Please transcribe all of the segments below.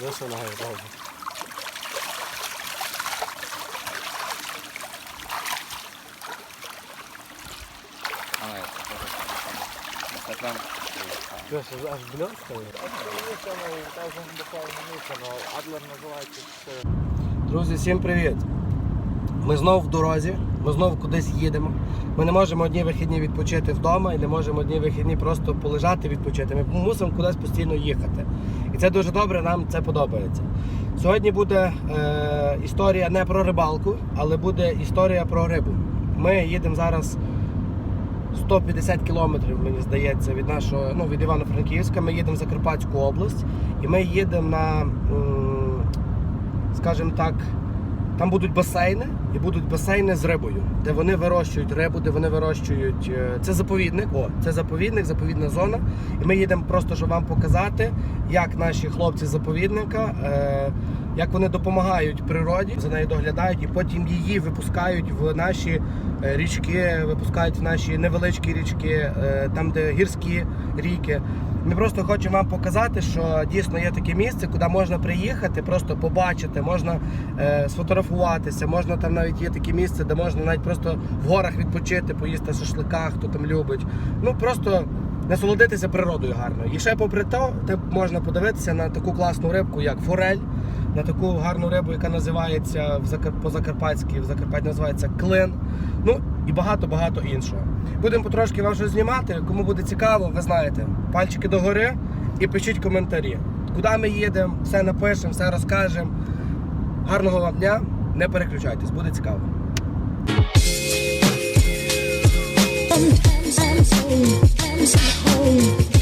Вийшов на гайбалку. А, это тоже. Що, ж аж бльот стоїть? Друзі, всім привіт! Ми знов в дорозі, ми знов кудись їдемо. Ми не можемо одні вихідні відпочити вдома і не можемо одні вихідні просто полежати відпочити. Ми мусимо кудись постійно їхати. Це дуже добре, нам це подобається. Сьогодні буде е, історія не про рибалку, але буде історія про рибу. Ми їдемо зараз 150 кілометрів, мені здається, від нашого, ну, від Івано-Франківська. Ми їдемо в Закарпатську область і ми їдемо на, скажімо так, там будуть басейни і будуть басейни з рибою, де вони вирощують рибу, де вони вирощують. е, Це заповідник. О, це заповідник, заповідна зона. І ми їдемо просто, щоб вам показати, як наші хлопці з заповідника, е, як вони допомагають природі, за нею доглядають, і потім її випускають в наші е, річки, випускають в наші невеличкі річки, там, де гірські ріки. Ми просто хочемо вам показати, що дійсно є таке місце, куди можна приїхати, просто побачити, можна е, сфотографуватися, можна там навіть є таке місце, де можна навіть просто в горах відпочити, поїсти шашлика, хто там любить. Ну просто насолодитися природою гарно. І ще попри те можна подивитися на таку класну рибку, як форель, на таку гарну рибу, яка називається в Закар... по-закарпатськи, в Закарпатті називається клин. Ну і багато-багато іншого. Будемо потрошки вам щось знімати. Кому буде цікаво, ви знаєте, пальчики догори і пишіть коментарі. Куди ми їдемо, все напишемо, все розкажемо. Гарного вам дня, не переключайтесь, буде цікаво. I'm so.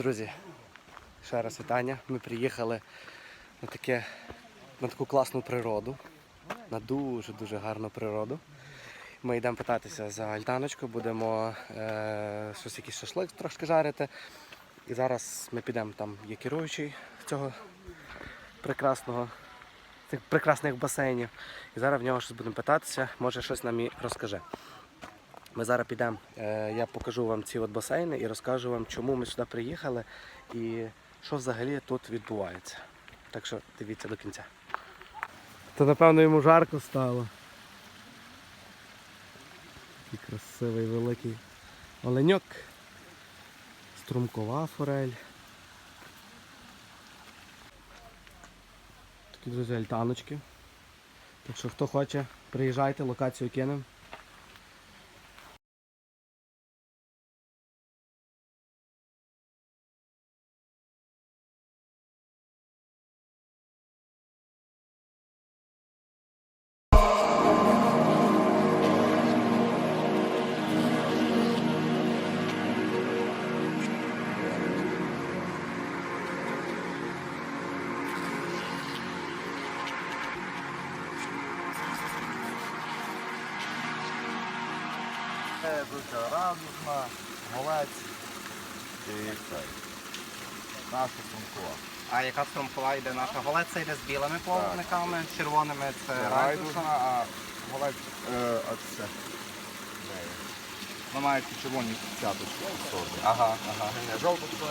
Друзі, ще раз вітання. Ми приїхали на, таке, на таку класну природу, на дуже-дуже гарну природу. Ми йдемо питатися за альтаночку, будемо е, щось якийсь шашлик трошки жарити. І зараз ми підемо там, є керуючий цього прекрасного, цих прекрасних басейнів. І зараз в нього щось будемо питатися, може щось нам і розкаже. Ми зараз підемо, е, я покажу вам ці от басейни і розкажу вам, чому ми сюди приїхали і що взагалі тут відбувається. Так що дивіться до кінця. То напевно йому жарко стало. Такий красивий великий оленьок. Струмкова форель. Такі друзі альтаночки. Так що хто хоче, приїжджайте, локацію кинемо. Дуже радужна, голець і цей. Наша сумкова. А яка струмкова йде наша? Голець це йде з білими плавниками, червоними це райдужна, а голець е, а це. Вона має ці червоні цяточки. Ага, ага. Жовто це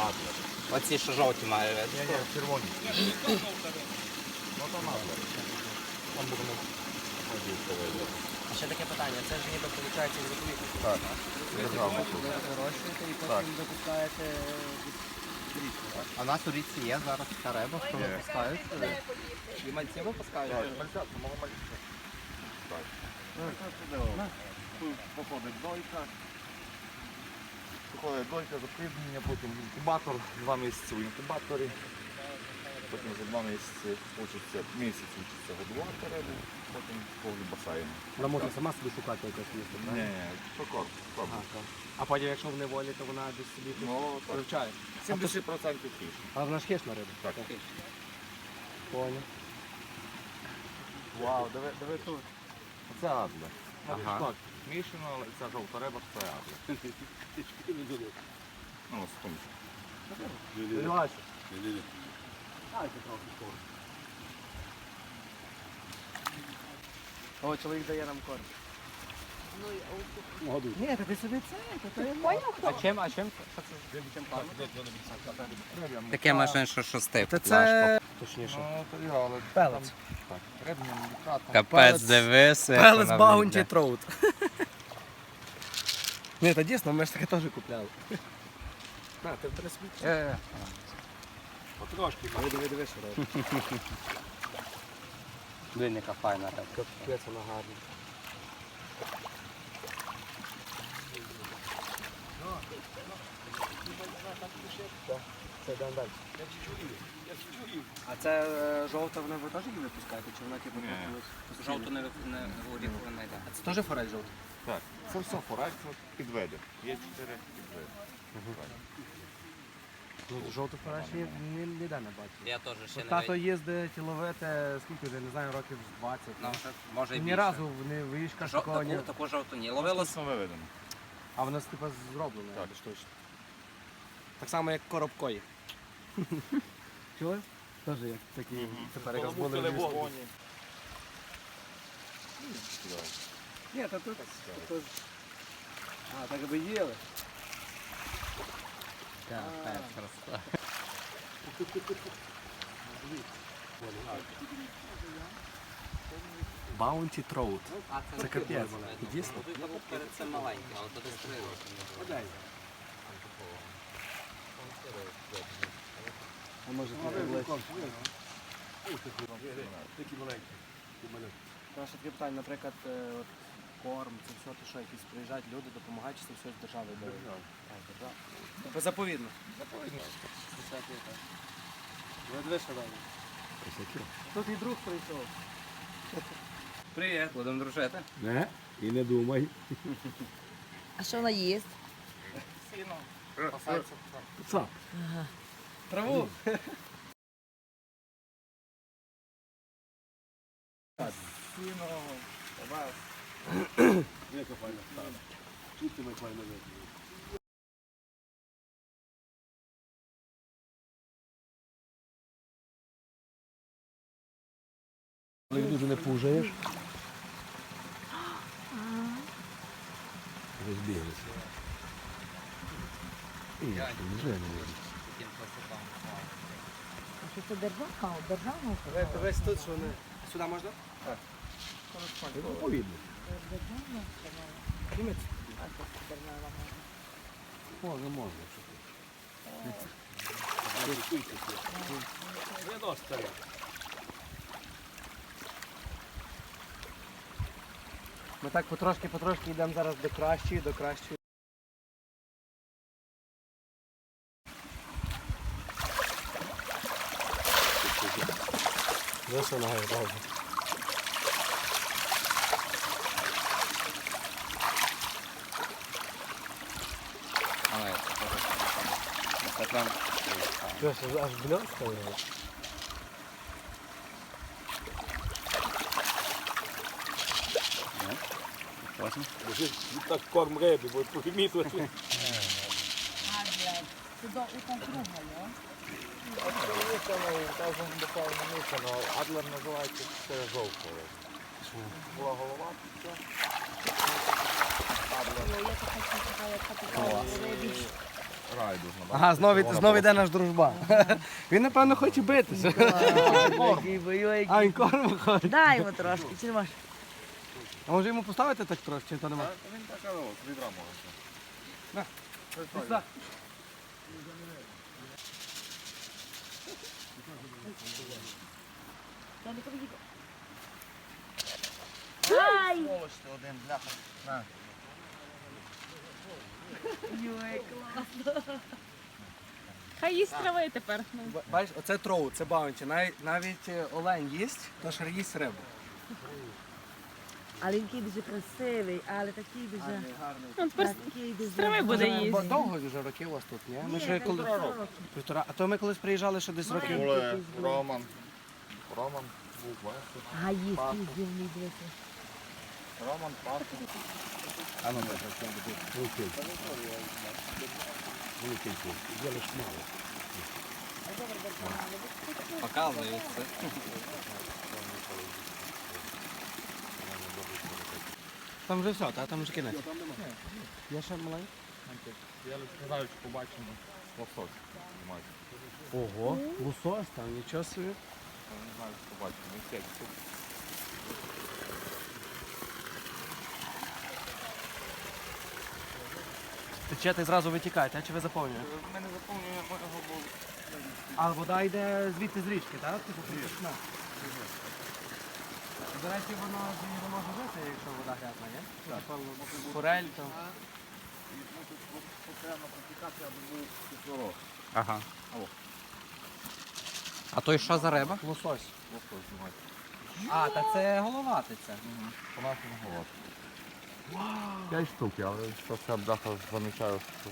адлер. Оці, що жовті має. Ні, ні, червоні. Ну там адлер. Там будемо ще таке питання, це ж ніби виходить з заповіднику. Так, державна тут. вирощуєте і Так. випускаєте А у нас у річці є зараз така риба, що Є. випускають. І мальці випускають. Так, мальця, мого мальця. Так. Тут походить дойка. Походить дойка, запрямлення, потім інкубатор, два місяці в інкубаторі. Потім за два місяці учиться, місяць учиться годувати рибу, потім повні басейни. Вона може сама собі шукати якесь місце, так? ні, то корм, корм. А, так. А потім, якщо в неволі, то вона десь собі тут Ну, так. вивчає. 70% фіш. А вона ж хищна риба. Так. Понял. Вау, диви, диви тут. Оце адлер. Ага. Так, мішано, але ця жовта риба, це адлер. Ну, сумчик. Дивайся. О, чоловік дає нам корм. Ні, та ти собі це, то ти А чим, а чим? Що це? Чим Таке машин, що шости. Та це... Точніше. Ну, то я, але Пелець. так, рибні, мілікатно. Капець, дивися. як Пелець вона Баунті вийде. Троут. Ні, та дійсно, ми ж таке теж купляли. На, ти бери собі. Е, Потрошки. Диви, диви, диви, що робить. Яка файна риба. Капець, вона гарна. Це йдемо далі. А це е, жовта вона ви теж її випускаєте? Чи вона типу тут Жовту не не горіхову не йде. А це теж форель жовта? Так, це все форель, це підведи. Є чотири підведи. Ну, жовту форель ще ні- ніде не бачив. Я теж ще не Тато їздить ловити, скільки вже, не знаю, років 20. Ну, може і Ні більше. разу не виїжджка Жо- такого ні. Таку, таку жовту ні. Ловило Це виведено. А вона типу зроблена. Так. штучно. Так само, як коробкої. Чули? Теж як такі тепер якраз були. в лісу. Ні, та тут. тут- А, так би їли. Капець, краса. Bounty Trout. А Це капець. Дійсно? Перед цим маленький, але туди стріло. А може трохи ближче. Наше таке питання, наприклад, е, от, корм, це все, то що якісь приїжджають люди, допомагають, чи це все з держави беруть? А, з. Тобто заповідно. Заповідно. Що далі. Тут і друг прийшов. Привіт, будемо дружити. Не, і не думай. А що вона їсть? Сіно. Цап. Траву. Сіно, овес. Яка файна стара. Тут тебе файно видно. Але їх дуже не пужаєш. Розбіглися. І я вже не видно. Що це державка? Державна? Весь тут, що вони. Сюди можна? Відповідно. Можна, можна. Я старий. Ми так потрошки-потрошки йдемо зараз до кращої, до кращої. Вийшов ногою, прям Що, аж бльоскає? Так корм рибі, бо помітили. У там круга, йо? Буквально місяно. Адлер називається це жовтого. Була голова, все. Йо, я так хочу як капітал рибі. Райдужно. Ага, знову, знову йде наш дружба. Він, напевно, хоче битися. Який воює, А він корм хоче. Дай йому трошки, чи не можеш? А може йому поставити так трошки, чи то нема? Він така ось, відра може. Ай! Ти один, бляха. На. Йой, клас. Хай їсть трави тепер. Бачиш, оце троу, це баунті. Навіть, навіть е, олень їсть, то ж їсть рибу. Але він такий дуже красивий, але такий дуже... гарний. Ну, тепер Такий дуже... трави буде Бо їсти. довго вже років у вас тут, ні? Ми ще коли... півтора А то ми колись приїжджали, що десь років. Були Роман. Роман був бачиш. А їсть, їсть, дивний, дивися. Роман пас. А ну, так, так, Великий. Великий. Є лише мало. показується. Там вже все, та? там вже кінець. Я ще маленький. Я лише не знаю, чи побачимо. Лосось. Ого, лосось там, нічого собі. Я не знаю, чи побачимо. Течете і зразу витікаєте, а чи ви заповнюєте? Е, ми не заповнюємо його, бо А вода йде звідти з річки, так? Типу притічна. До речі, воно з її може жити, якщо вода грязна, є? Так. Форель там. Ну, ага. О. А то і що за риба? Лосось. Лосось, давайте. А, та це головатиця. Угу. Головатиця. 5 штук, але це все бляха замічаю. що-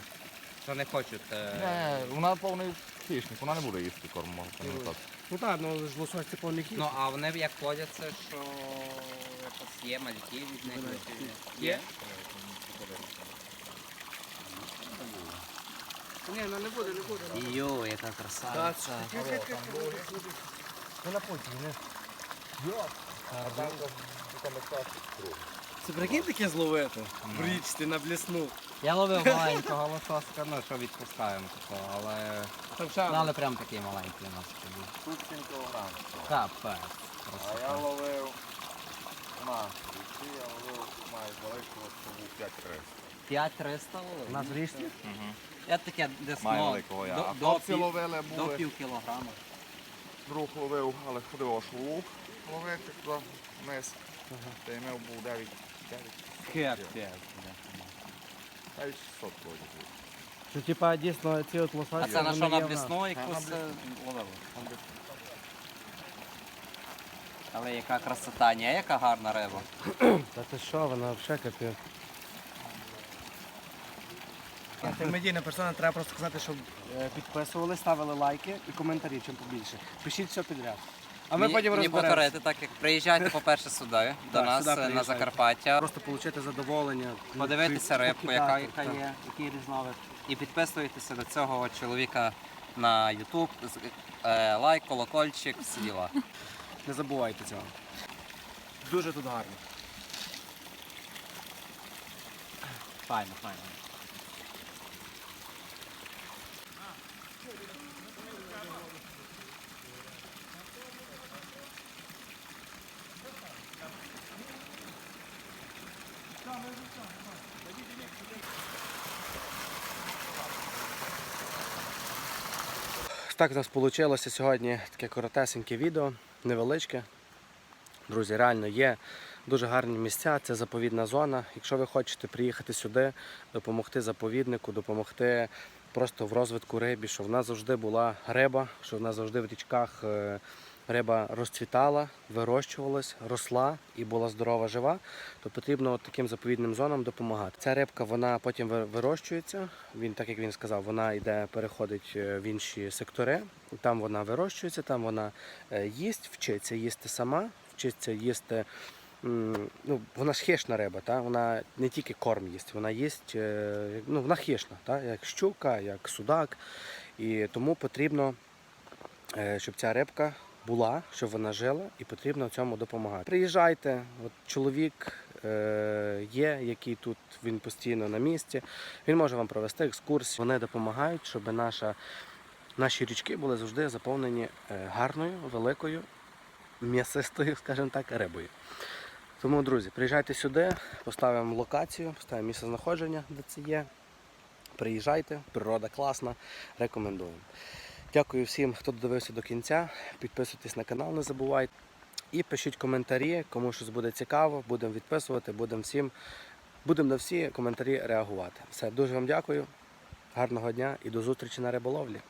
Що не хочуть. е, вона повний хищник, вона не буде їсти корм, можу пам'ятати. Ну так, ну ж лосось це повний кіт. Ну а вони як ходяться, що якось є мальки від них. Є? Ні, ну не буде, не буде. Йо, яка красавиця. Ти потім, не? Йо! А там там круг. Це прикинь таке зловити? В річці на блісну. Я ловив маленького лососка, ну що відпускаємо такого, але. Там ще Ну, але прям такий маленький у нас був. тут 7 кг. Капець. А я ловив на річці, я ловив маю великого, що був 5 300. 5300 ловив? У нас в річці? Я таке десь Маю ну, великого я. до, А до, хлопці пів, ловили, до були. пів кілограма. Друг ловив, але ходив аж у луг ловити туди вниз. Та й мав був 9 9 Капець. 600 вроді був. Що типа дійсно ці от лососі. А це на вони що на є в нас. блісну якусь е, ловили? Але яка красота, ні, яка гарна риба. Та ти що, вона взагалі капець. Ти медійна персона, треба просто сказати, щоб е, підписували, ставили лайки і коментарі, чим побільше. Пишіть все підряд. А ми потім мені повторити, так як приїжджайте, по-перше, сюди, до Так, нас сюди е, на приїжджайте. Закарпаття, Просто отримати задоволення. подивитися рибку, яка, яка є, який різновид. І підписуйтеся до цього чоловіка на YouTube, з- е, лайк, колокольчик, всі діла. Не забувайте цього. Дуже тут гарно. Файно, файно. Так у нас вийшло сьогодні таке коротесеньке відео, невеличке. Друзі, реально є дуже гарні місця, це заповідна зона. Якщо ви хочете приїхати сюди, допомогти заповіднику, допомогти просто в розвитку рибі, щоб в нас завжди була риба, щоб в нас завжди в річках е, риба розцвітала, вирощувалась, росла і була здорова, жива, то потрібно таким заповідним зонам допомагати. Ця рибка вона потім вирощується. Він, так як він сказав, вона йде, переходить е, в інші сектори. Там вона вирощується, там вона е, їсть, вчиться їсти сама, вчиться їсти. Ну, вона ж хищна риба, та? вона не тільки корм їсть, вона їсть, е, ну, вона хищна, та? як щука, як судак. І тому потрібно, щоб ця рибка була, щоб вона жила, і потрібно цьому допомагати. Приїжджайте, от чоловік е, є, який тут він постійно на місці. Він може вам провести екскурсію. Вони допомагають, щоб наша, наші річки були завжди заповнені е, гарною, великою, м'ясистою, скажімо так, рибою. Тому, друзі, приїжджайте сюди, поставимо локацію, поставимо місце знаходження, де це є. Приїжджайте, природа класна, рекомендуємо. Дякую всім, хто додивився до кінця. Підписуйтесь на канал, не забувайте. І пишіть коментарі, кому щось буде цікаво, будемо відписувати, будемо всім, будемо на всі коментарі реагувати. Все, дуже вам дякую, гарного дня і до зустрічі на риболовлі.